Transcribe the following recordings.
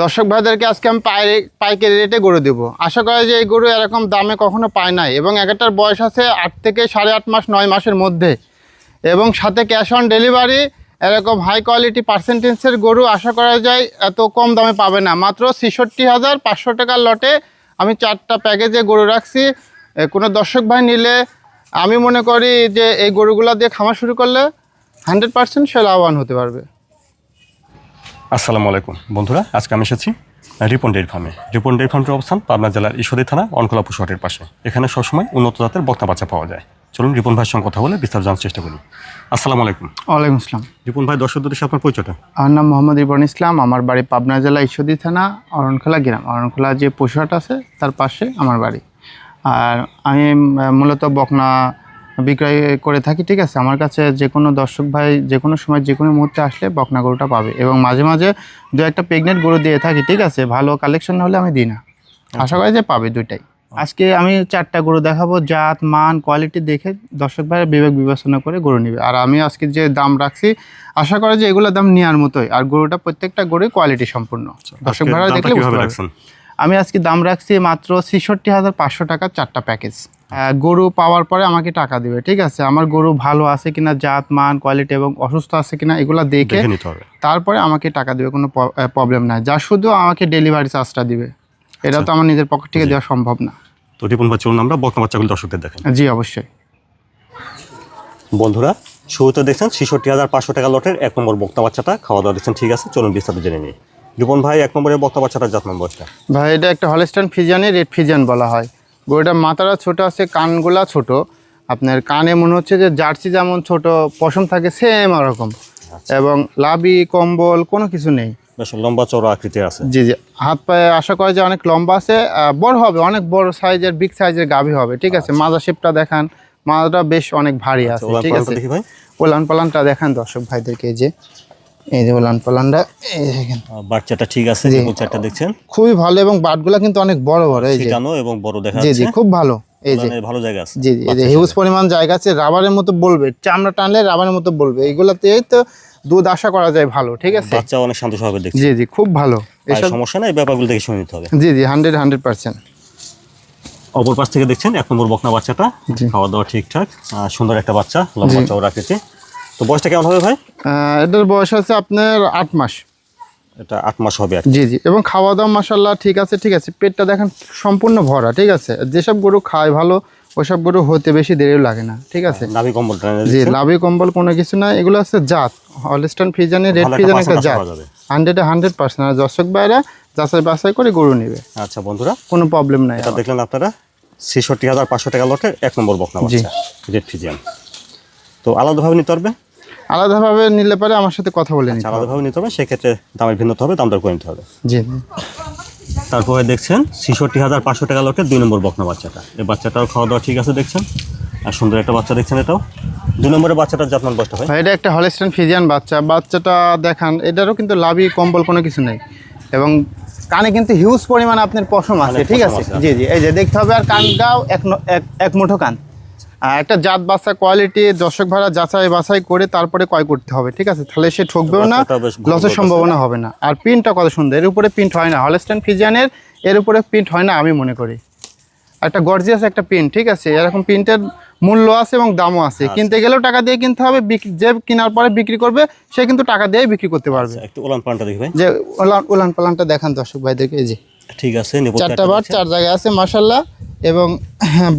দর্শক ভাইদেরকে আজকে আমি পাই পাইকারি রেটে গরু দেবো। আশা করা যে এই গরু এরকম দামে কখনো পায় নাই এবং এক একটার বয়স আছে আট থেকে সাড়ে আট মাস, নয় মাসের মধ্যে। এবং সাথে ক্যাশ অন ডেলিভারি এরকম হাই কোয়ালিটি পার্সেন্টেজের গরু আশা করা যায় এত কম দামে পাবে না। মাত্র ছেষট্টি হাজার পাঁচশো টাকার লটে আমি চারটা প্যাকেজে গরু রাখছি। কোনো দর্শক ভাই নিলে আমি মনে করি যে এই গরুগুলো দিয়ে খামার শুরু করলে হান্ড্রেড পার্সেন্ট সে লাভবান হতে পারবে। আসসালামু আলাইকুম। বন্ধুরা আজকে আমি এসেছি রিপন ডেয়ারি ফার্মে। রিপন ডেয়ারি ফার্মের অবস্থান পাবনা জেলার ঈশ্বরী থানা অনকলা পুষহাটের পাশে। এখানে সবসময় উন্নত জাতের বক্তা বাচ্চা পাওয়া যায়। চলুন রিপন ভাইয়ের সঙ্গে কথা বলে বিস্তার জানার চেষ্টা করি। আসসালামু আলাইকুম। ওয়ালাইকুম আসসালাম। রিপন ভাই দর্শকদের সাথে আপনার পরিচয়টা? আমার নাম মোহাম্মদ ইবরান ইসলাম। আমার বাড়ি পাবনা জেলা ঈশ্বরদী থানা অরণখোলা গ্রাম। অরণখোলা যে পশুহাট আছে তার পাশে আমার বাড়ি। আর আমি মূলত বকনা বিক্রয় করে থাকি ঠিক আছে? আমার কাছে যে কোনো দর্শক ভাই যে কোনো সময় যে কোনো মুহূর্তে আসলে বকনা গরুটা পাবে এবং মাঝে মাঝে দু একটা প্রেগনেন্ট গরু দিয়ে থাকি ঠিক আছে? ভালো কালেকশন হলে আমি দিই না। আশা করি যে পাবে দুইটাই। আজকে আমি চারটা গরু দেখাবো জাত মান কোয়ালিটি দেখে দর্শক ভাই বিবেক বিবেচনা করে গরু নেবে। আর আমি আজকে যে দাম রাখছি আশা করি যে এগুলোর দাম নেওয়ার মতোই। আর গরুটা প্রত্যেকটা গরুই কোয়ালিটি সম্পূর্ণ। দর্শক আজকে ভাইরা দেখলে বুঝতে কীভাবে পারবে। রাখছেন? আমি আজকে দাম রাখছি মাত্র ছেষট্টি হাজার পাঁচশো টাকার চারটা প্যাকেজ। গরু পাওয়ার পরে আমাকে টাকা দেবে ঠিক আছে? আমার গরু ভালো আছে কিনা জাত মান কোয়ালিটি এবং অসুস্থ আছে কিনা এগুলো দেখে তারপরে আমাকে টাকা দেবে কোনো প্রবলেম নাই। যা শুধু আমাকে ডেলিভারি চার্জটা দিবে। এটা তো আমার নিজের পকেট থেকে দেওয়া সম্ভব না। তো রিপন ভাই চলুন আমরা বাচ্চাগুলো দর্শকদের দেখেন জি অবশ্যই। বন্ধুরা শুরুতে দেখছেন ছেষট্টি হাজার পাঁচশো টাকা লটের এক নম্বর বক্তা বাচ্চাটা। খাওয়া দাওয়া দিচ্ছেন ঠিক আছে? চলুন বিস্তারিত জেনে নিই। রিপন ভাই এক নম্বরের বক্তা বাচ্চাটা জাত বয়সটা? ভাই এটা একটা হলস্টান ফিজিয়ানে রেড ফিজিয়ান বলা হয়। গরুটার মাথাটা ছোট আছে কানগুলা ছোট। আপনার কানে মনে হচ্ছে যে জার্সি যেমন ছোট পশম থাকে সেম ওরকম। এবং লাবি কম্বল কোনো কিছু নেই। বেশ লম্বা চওড়া আকৃতি আছে। জি জি। হাত পায়ে আশা করে যে অনেক লম্বা আছে বড় হবে অনেক বড় সাইজের বিগ সাইজের গাভী হবে ঠিক আছে? মাজা শেপটা দেখান মাজাটা বেশ অনেক ভারী আছে ওলান ঠিক আছে? ওলান পালানটা দেখান দর্শক ভাইদেরকে যে। এই যে ওলান পালানটা এই বাচ্চাটা ঠিক আছে চারটা দেখছেন? খুবই ভালো এবং বাটগুলা কিন্তু অনেক বড় বড় এই যে। এবং বড় দেখা জি জি খুব ভালো এই যে। ভালো জায়গা আছে। জি জি এই যে হিউজ পরিমাণ জায়গা আছে রাবারের মতো বলবে চামড়া টানলে রাবারের মতো বলবে। এইগুলাতে তো দুধ আশা করা যায় ভালো ঠিক আছে? বাচ্চা অনেক শান্ত স্বভাবের দেখছি। জি জি খুব ভালো। এসব সমস্যা নাই এই ব্যাপারগুলো দেখে শুনে নিতে হবে। জি জি হান্ড্রেড হান্ড্রেড পার্সেন্ট অপর পাশ থেকে দেখছেন এক নম্বর বকনা বাচ্চাটা। খাওয়া দাওয়া ঠিকঠাক সুন্দর একটা বাচ্চা লম্বা চওড়া আকৃতি তো বয়সটা কেমন হবে ভাই? এটার বয়স আছে আপনার আট মাস। এটা আট মাস হবে আর জি জি। এবং খাওয়া দাওয়া মাসাল্লাহ ঠিক আছে ঠিক আছে। পেটটা দেখেন সম্পূর্ণ ভরা ঠিক আছে? যেসব গরু খায় ভালো ওইসব গরু হতে বেশি দেরিও লাগে না ঠিক আছে? নাভি কম্বল জি লাভি কম্বল কোনো কিছু না এগুলো হচ্ছে জাত। হলস্টান ফিজানের রেড ফিজান একটা জাত। হান্ড্রেডে হান্ড্রেড পার্সেন্ট আর দর্শক বাইরা যাচাই বাছাই করে গরু নেবে। আচ্ছা বন্ধুরা। কোনো প্রবলেম নাই দেখলেন আপনারা? ছেষট্টি হাজার পাঁচশো টাকা লটের এক নম্বর বকনা রেড ফিজিয়ান তো আলাদাভাবে নিতে পারবে? আলাদাভাবে নিলে পারে আমার সাথে কথা বলে নিতে আলাদাভাবে নিতে হবে সেক্ষেত্রে দামের ভিন্নতা হবে দাম দর করে নিতে হবে। জি। তারপরে দেখছেন ছেষট্টি হাজার পাঁচশো টাকা লটের দুই নম্বর বকনা বাচ্চাটা। এই বাচ্চাটাও খাওয়া দাওয়া ঠিক আছে দেখছেন? আর সুন্দর একটা বাচ্চা দেখছেন এটাও। দুই নম্বরের বাচ্চাটার যত্ন বয়সটা হয়। এটা একটা হলস্টান ফিজিয়ান বাচ্চা। বাচ্চাটা দেখান এটারও কিন্তু লাভি কম্বল কোনো কিছু নেই। এবং কানে কিন্তু হিউজ পরিমাণে আপনার পশম আছে ঠিক আছে? আছে, জি জি। এই যে দেখতে হবে আর কানটাও এক এক- মুঠো কান। একটা জাত বাচ্চা কোয়ালিটি দর্শক ভাড়া যাচাই বাছাই করে তারপরে ক্রয় করতে হবে ঠিক আছে? তাহলে সে ঠকবেও না লসের সম্ভাবনা হবে না। আর প্রিন্টটা কত সুন্দর এর উপরে প্রিন্ট হয় না হলস্টান ফিজিয়ানের এর উপরে প্রিন্ট হয় না আমি মনে করি। একটা গর্জিয়াস একটা প্রিন্ট ঠিক আছে? এরকম প্রিন্টের মূল্য আছে এবং দামও আছে। কিনতে গেলেও টাকা দিয়ে কিনতে হবে যে কেনার পরে বিক্রি করবে সে কিন্তু টাকা দিয়ে বিক্রি করতে পারবে। একটু ওলান পানটা দেখি ভাই। যে উলান উলান পালানটা দেখান দর্শক ভাইদেরকে এই যে। ঠিক আছে চারটা বাট চার জায়গায় আছে মাসাল্লাহ এবং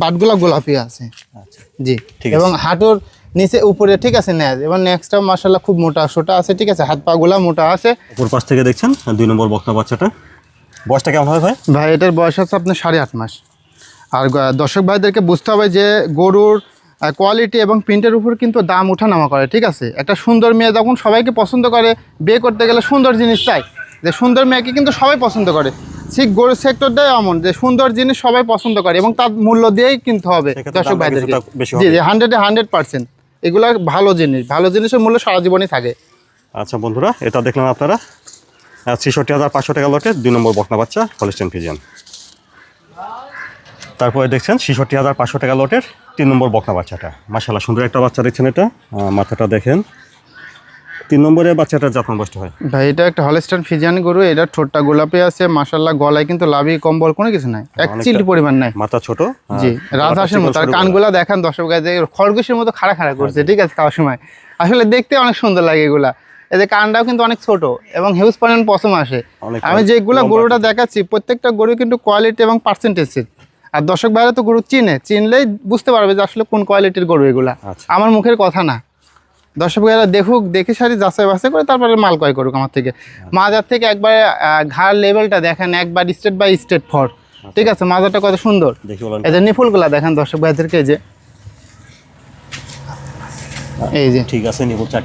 বাটগুলা গোলাপি আছে। আচ্ছা জি। ঠিক এবং হাঁটুর নিচে উপরে ঠিক আছে ন্যাজ এবং নেক্সটটা মাসাল্লাহ খুব মোটা সোটা আছে ঠিক আছে হাত পা গুলা মোটা আছে। অপর পাশ থেকে দেখছেন দুই নম্বর বকনা বাচ্চাটা। বয়সটা কেমন হবে ভাই? ভাই এটার বয়স আছে আপনার সাড়ে আট মাস। আর দর্শক ভাইদেরকে বুঝতে হবে যে গরুর কোয়ালিটি এবং প্রিন্টের উপর কিন্তু দাম ওঠানামা করে ঠিক আছে? একটা সুন্দর মেয়ে যখন সবাইকে পছন্দ করে বিয়ে করতে গেলে সুন্দর জিনিস চাই। যে সুন্দর মেয়েকে কিন্তু সবাই পছন্দ করে। ঠিক গরুর সেক্টরটাই এমন যে সুন্দর জিনিস সবাই পছন্দ করে এবং তার মূল্য দিয়েই কিনতে হবে দর্শক ভাইদেরকে জি জি হান্ড্রেডে হান্ড্রেড পার্সেন্ট এগুলো ভালো জিনিস ভালো জিনিসের মূল্য সারা জীবনই থাকে। আচ্ছা বন্ধুরা এটা দেখলাম আপনারা। ছেষট্টি হাজার পাঁচশো টাকা লটে দুই নম্বর বকনা বাচ্চা হলিস্টেন ফিজিয়ান তারপরে দেখছেন ছেষট্টি হাজার পাঁচশো টাকা লটের তিন নম্বর বকনা বাচ্চাটা। মাসাল্লাহ সুন্দর একটা বাচ্চা দেখছেন এটা। মাথাটা দেখেন। তিন নম্বরে বাচ্চাটার জাতমান বয়সটা হয়। ভাই এটা একটা হলস্টাইন ফিজিয়ান গরু এটা ঠোঁটটা গোলাপি আছে মাশাল্লাহ গলায় কিন্তু লাভি কম্বল কোনো কিছু নাই। এক চিলটি পরিমাণ নাই। মাথা ছোট জি গলাটা রাজহাঁসের মতো। আর কানগুলা দেখান দর্শক গায়ে খরগোশের মতো খাড়া খাড়া করছে ঠিক আছে খাওয়ার সময়। আসলে দেখতে অনেক সুন্দর লাগে এগুলা। এই যে কানটাও কিন্তু অনেক ছোট এবং হিউজ পরিমাণ পশম আসে। আমি যেগুলো গরুটা দেখাচ্ছি প্রত্যেকটা গরু কিন্তু কোয়ালিটি এবং পার্সেন্টেজের আর দর্শক ভাইরা তো গরু চিনে চিনলেই বুঝতে পারবে যে আসলে কোন কোয়ালিটির গরু এগুলা। আচ্ছা। আমার মুখের কথা না। দর্শক দেখুক দেখে সারি যাচাই বাছাই করে তারপরে মাল ক্রয় করুক আমার থেকে। মাজার থেকে একবারে ঘাড় লেভেলটা দেখেন একবার স্টেট বাই স্টেট ফর ঠিক আছে মাজারটা কত সুন্দর। এদের নিফুলগুলা দেখেন দর্শক ভাইদেরকে এই যে। এই যে। ঠিক আছে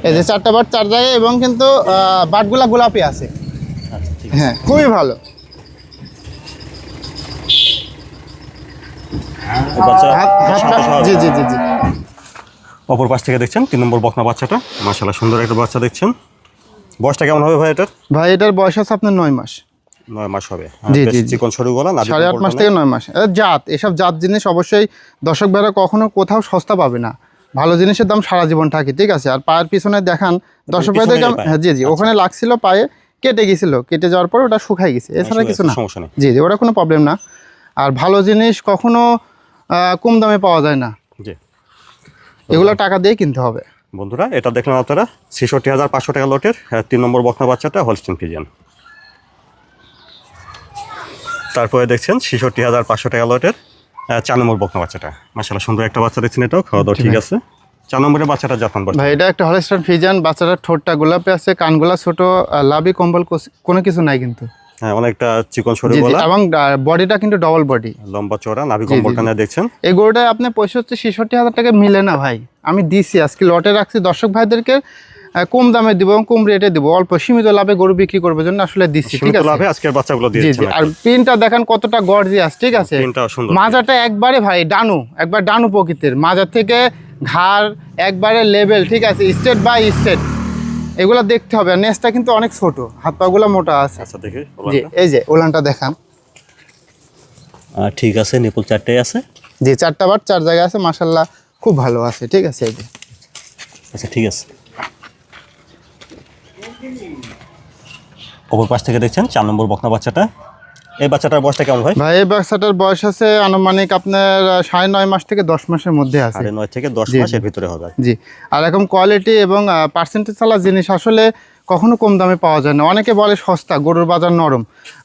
এই যে চারটা বাট চার জায়গায় এবং কিন্তু বাটগুলা গোলাপি আছে। আচ্ছা হ্যাঁ খুবই ভালো। আছে। জি জি জি জি। অপর পাশ থেকে দেখছেন তিন নম্বর বকনা বাচ্চাটা। মাশাল্লাহ সুন্দর একটা বাচ্চা দেখছেন। বয়সটা কেমন হবে ভাই এটার? ভাই এটার বয়স আছে আপনার নয় মাস। নয় মাস হবে। জি, জি। চিকন সরু গলা সাড়ে আট মাস থেকে নয় মাস। জাত এসব জাত জিনিস অবশ্যই দর্শক ভাইরা কখনো কোথাও সস্তা পাবে না। ভালো জিনিসের দাম সারা জীবন থাকে ঠিক আছে? আর পায়ের পিছনে দেখান দর্শক পিছনে ভাইদেরকে হ্যাঁ জি জি ওখানে লাগছিল পায়ে কেটে গেছিল। কেটে যাওয়ার পর ওটা শুকাই গেছে। এছাড়া কিছু না। জি জি ওটা কোনো প্রবলেম না। আর ভালো জিনিস কখনো কম দামে পাওয়া যায় না। এগুলো টাকা দিয়ে কিনতে হবে। বন্ধুরা এটা দেখলেন আপনারা ছেষট্টি হাজার পাঁচশো টাকা লটের হ্যাঁ, তিন নম্বর বকনা বাচ্চাটা হলস্টিন ফিজিয়ান তারপরে দেখছেন ছেষট্টি হাজার পাঁচশো টাকা লটের চার নম্বর বকনা বাচ্চাটা। মাসাল্লাহ সুন্দর একটা বাচ্চা দেখছেন এটাও খাওয়া দাওয়া ঠিক আছে। চার নম্বরের বাচ্চাটা জাপান বাচ্চা। ভাই এটা একটা হলস্টার ফিজান বাচ্চাটার ঠোঁটটা গোলাপি আছে কানগুলা ছোট লাভি কম্বল কোনো কিছু নাই কিন্তু। হ্যাঁ অনেকটা চিকন সরু জি জি গলা। এবং বডিটা কিন্তু ডবল বডি লম্বা চড়া নাভি কম্বলটা জি। দেখছেন। এই গরুটা আপনি পঁয়ষট্টি ছেষট্টি হাজার টাকা মিলে না ভাই। আমি দিছি আজকে লটে রাখছি। দর্শক ভাইদেরকে কম দামে দিব এবং কম রেটে দিব। অল্প সীমিত লাভে গরু বিক্রি করবার জন্য আসলে দিচ্ছি ঠিক আছে? লাভে আজকের বাচ্চাগুলো জি জি। আর দেখেন কতটা গর্জিয়াস ঠিক আছে? মাজাটা একবারে ভাই ডানু একবার ডানু প্রকৃতির। মাজার থেকে ঘাড় একবারে লেভেল ঠিক আছে? স্টেট বাই স্টেট এগুলা দেখতে হবে। আর নেসটা কিন্তু অনেক ছোট। হাত পাগুলা মোটা আছে। আচ্ছা দেখি জি এই যে ওলানটা দেখান। ঠিক আছে নিপুল চারটাই আছে? জি চারটা বার চার জায়গায় আছে। মাশাল্লাহ খুব ভালো আছে। ঠিক আছে এই যে। আচ্ছা ঠিক আছে। ওপর পাশ থেকে দেখছেন চার নম্বর বকনা বাচ্চাটা। এই বাচ্চাটার বয়সটা কেমন ভাই? ভাই এই বাচ্চাটার বয়স আছে আনুমানিক আপনার সাড়ে নয় মাস থেকে দশ মাসের মধ্যে আছে। সাড়ে নয় থেকে দশ মাসের ভিতরে হবে। জি। আর এখন কোয়ালিটি এবং পার্সেন্টেজ চালা জিনিস আসলে কখনো কম দামে পাওয়া যায় না। অনেকে বলে সস্তা গরুর বাজার নরম।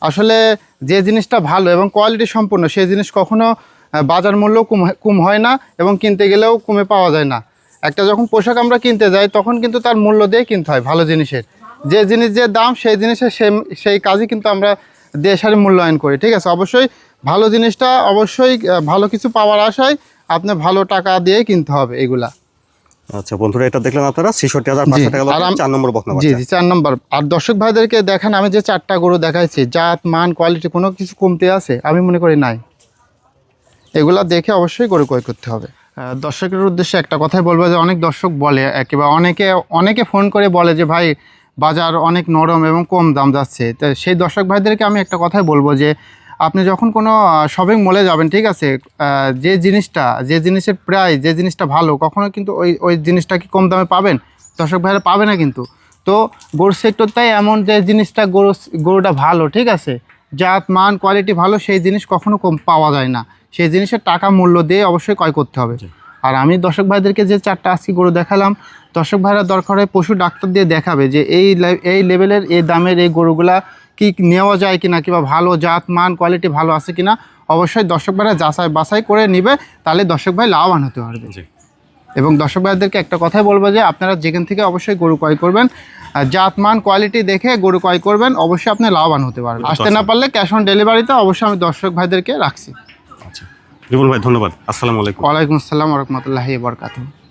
আসলে যে জিনিসটা ভালো এবং কোয়ালিটি সম্পূর্ণ সেই জিনিস কখনো বাজার মূল্য কম হয়- কম হয় না এবং কিনতে গেলেও কমে পাওয়া যায় না। একটা যখন পোশাক আমরা কিনতে যাই তখন কিন্তু তার মূল্য দিয়ে কিনতে হয় ভালো জিনিসের। যে জিনিস যে দাম সেই জিনিসের সেই কাজই কিন্তু আমরা দেশের মূল্যায়ন করি ঠিক আছে? অবশ্যই ভালো জিনিসটা অবশ্যই ভালো কিছু পাওয়ার আশায় আপনি ভালো টাকা দিয়ে কিনতে হবে এগুলা। আচ্ছা বন্ধুরা এটা দেখলেন আপনারা? ছেষট্টি হাজার পাঁচশো টাকা আর চার নম্বর বকনা জি জি চার নম্বর। আর দর্শক ভাইদেরকে দেখেন আমি যে চারটা গরু দেখাইছি জাত মান কোয়ালিটি কোনো কিছু কমতে আছে? আমি মনে করি নাই। এগুলা দেখে অবশ্যই গরু ক্রয় করতে হবে। দর্শকের উদ্দেশ্যে একটা কথাই বলব যে অনেক দর্শক বলে একেবারে অনেকে অনেকে ফোন করে বলে যে ভাই বাজার অনেক নরম এবং কম দাম যাচ্ছে। তো সেই দর্শক ভাইদেরকে আমি একটা কথাই বলব যে আপনি যখন কোনো শপিং মলে যাবেন ঠিক আছে? যে জিনিসটা যে জিনিসের প্রায় যে জিনিসটা ভালো কখনো কিন্তু ওই ওই জিনিসটা কি কম দামে পাবেন? দর্শক ভাইরা পাবে না কিন্তু। তো গরুর সেক্টরটাই এমন যে জিনিসটা গরু গরুটা ভালো ঠিক আছে? জাত মান কোয়ালিটি ভালো সেই জিনিস কখনো কম পাওয়া যায় না। সেই জিনিসের টাকা মূল্য দিয়ে অবশ্যই ক্রয় করতে হবে। আর আমি দর্শক ভাইদেরকে যে চারটা আজকে গরু দেখালাম দর্শক ভাইরা দরকার হয় পশু ডাক্তার দিয়ে দেখাবে যে এই এই লেভেলের এই দামের এই গরুগুলা কি নেওয়া যায় কিনা কিংবা ভালো জাত মান কোয়ালিটি ভালো আছে কিনা অবশ্যই দর্শক ভাইরা যাচাই বাছাই করে নিবে তাহলে দর্শক ভাই লাভবান হতে পারবে। এবং দর্শক ভাইদেরকে একটা কথাই বলব যে আপনারা যেখান থেকে অবশ্যই গরু ক্রয় করবেন জাত মান কোয়ালিটি দেখে গরু ক্রয় করবেন অবশ্যই আপনি লাভবান হতে পারবেন। আসতে না পারলে ক্যাশ অন ডেলিভারিতে অবশ্যই আমি দর্শক ভাইদেরকে রাখছি। আচ্ছা। ভাই ধন্যবাদ। আসসালামু আলাইকুম। ওয়ালাইকুম আসসালাম রহমতুল্লাহি বরকাতুহ।